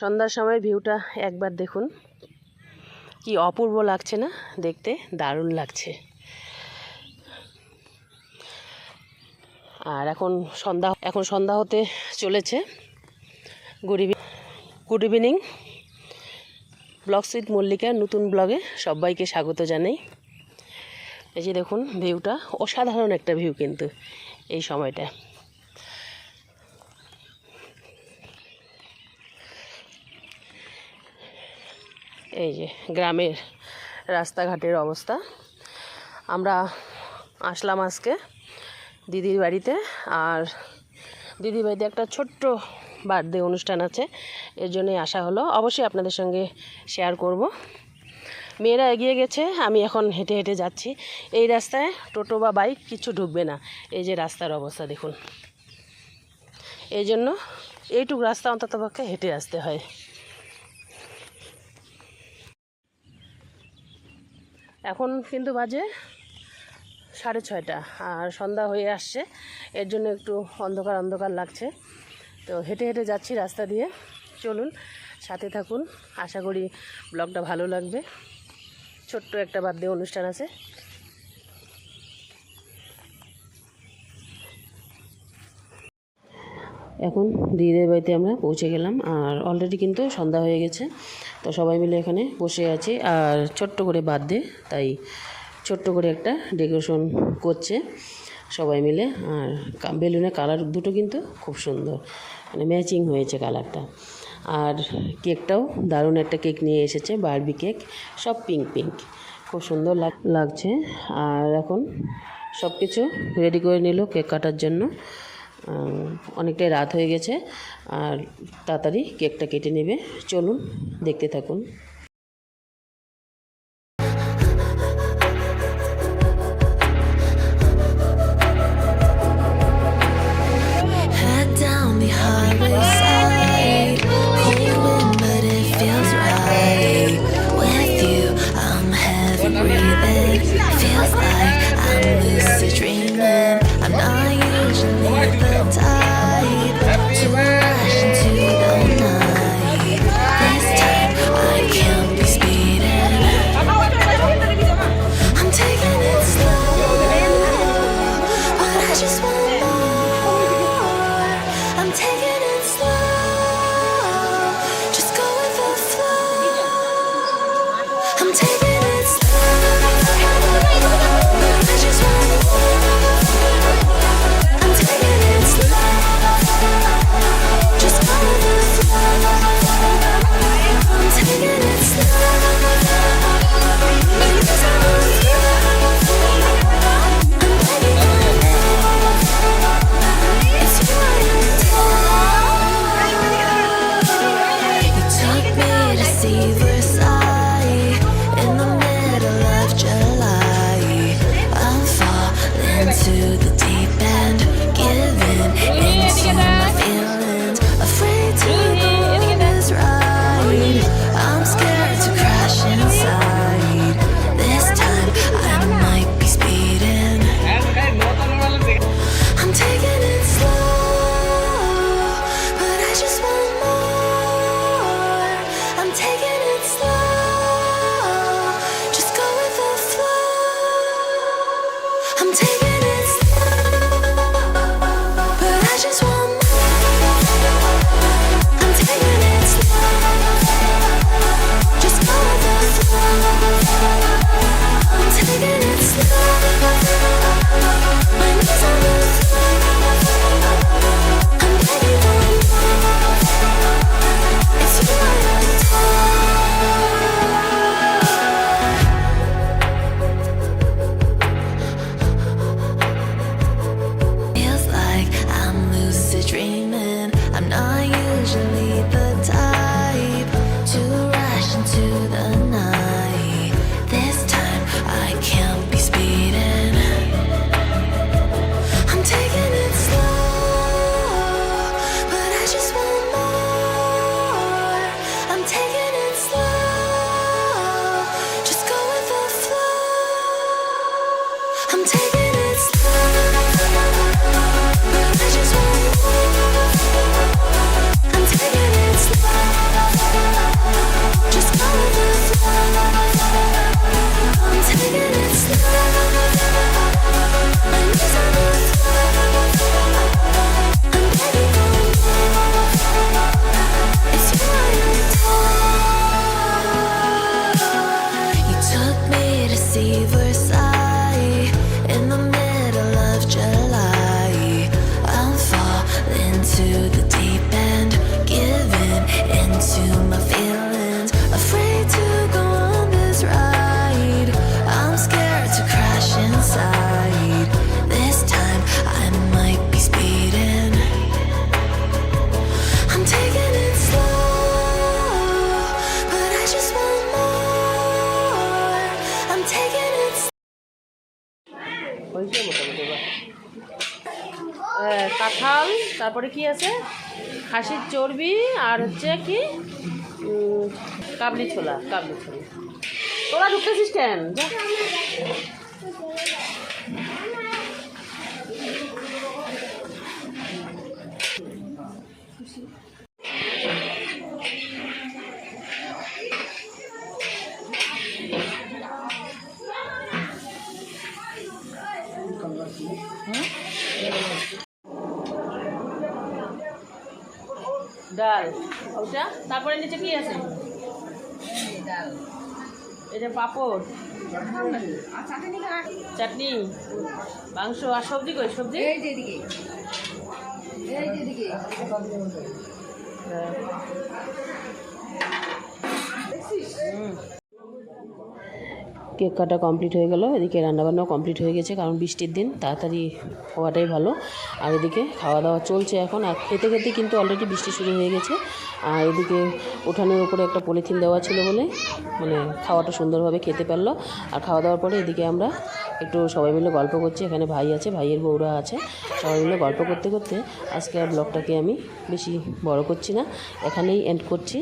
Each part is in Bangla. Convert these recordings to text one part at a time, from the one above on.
সন্ধ্যার সময় ভিউটা একবার দেখুন। কি অপূর্ব লাগছে না? দেখতে দারুণ লাগছে। আর এখন সন্ধ্যা এখন সন্ধ্যা হতে চলেছে। Good evening good evening blog সুইথ মল্লিকার নতুন ব্লগে সবাইকে স্বাগত জানাই। এই যে দেখুন, ভিউটা অসাধারণ একটা ভিউ কিন্তু এই সময়টা এই যে গ্রামের রাস্তাঘাটের অবস্থা। আমরা আসলাম আজকে দিদির বাড়িতে আর দিদির বাড়িতে একটা ছোট্ট বার্থডে অনুষ্ঠান আছে, এর জন্যই আসা হলো। অবশ্যই আপনাদের সঙ্গে শেয়ার করব। মেয়েরা এগিয়ে গেছে, আমি এখন হেঁটে হেঁটে যাচ্ছি। এই রাস্তায় টোটো বা বাইক কিছু ঢুকবে না। এই যে রাস্তার অবস্থা, দেখুন। এই জন্য এইটুক রাস্তা অন্ততপক্ষে হেঁটে আসতে হয়। এখন কিন্তু বাজে সাড়ে ছয়টা আর সন্ধ্যা হয়ে আসছে। এর জন্য একটু অন্ধকার অন্ধকার লাগছে। তো হেঁটে হেঁটে যাচ্ছি রাস্তা দিয়ে। চলুন, সাথে থাকুন। আশা করি ব্লগটা ভালো লাগবে। ছোট্ট একটা বার্থডে অনুষ্ঠান আছে। এখন দিদিদের বাড়িতে আমরা পৌঁছে গেলাম। আর অলরেডি কিন্তু সন্ধ্যা হয়ে গেছে। তো সবাই মিলে এখানে বসে আছি আর ছোট্ট করে বার্থডে তাই ছোট্ট করে একটা ডেকোরেশন করছে সবাই মিলে। আর বেলুনের কালার দুটো কিন্তু খুব সুন্দর মানে ম্যাচিং হয়েছে কালারটা। আর কেকটাও দারুণ একটা কেক নিয়ে এসেছে, বারবি কেক, সব পিঙ্ক পিঙ্ক, খুব সুন্দর লাগ- লাগছে। আর এখন সব কিছু রেডি করে নিল কেক কাটার জন্য। অনেকটাই রাত হয়ে গেছে আর তাড়াতাড়ি কেকটা কেটে নেবে। চলুন দেখতে থাকুন। I'm taking তারপরে কি আছে? খাসির চর্বি আর হচ্ছে কি কাবলি ছোলা কাবলি ছোলা। তোরা ঢুকতেছিস কেন? যা। ডাল। ওটা? তারপরে নিচে কি আছে? এটা পাপড়। চাটনি। মাংস আর সবজি কই? সবজি? হ্যাঁ। হুম। কেক কাটা কমপ্লিট হয়ে গেল। এদিকে রান্নাবান্নাও কমপ্লিট হয়ে গেছে, কারণ বৃষ্টির দিন, তাড়াতাড়ি হওয়াটাই ভালো। আর এদিকে খাওয়া দাওয়া চলছে এখন। আর খেতে খেতে কিন্তু অলরেডি বৃষ্টি শুরু হয়ে গেছে। আর এদিকে উঠানের উপরে একটা পলিথিন দেওয়া ছিল বলে মানে খাওয়াটা সুন্দরভাবে খেতে পারল। আর খাওয়া দাওয়ার পরে এদিকে আমরা একটু সবাই মিলে গল্প করছি। এখানে ভাই আছে, ভাইয়ের বউরা আছে। সবাই মিলে গল্প করতে করতে আজকে আর ব্লগটাকে আমি বেশি বড় করছি না। এখানেই এন্ড করছি।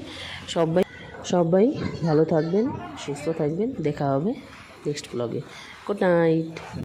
সবাই সবাই ভালো থাকবেন সুস্থ থাকবেন। দেখা হবে নেক্সট ব্লগে গুড নাইট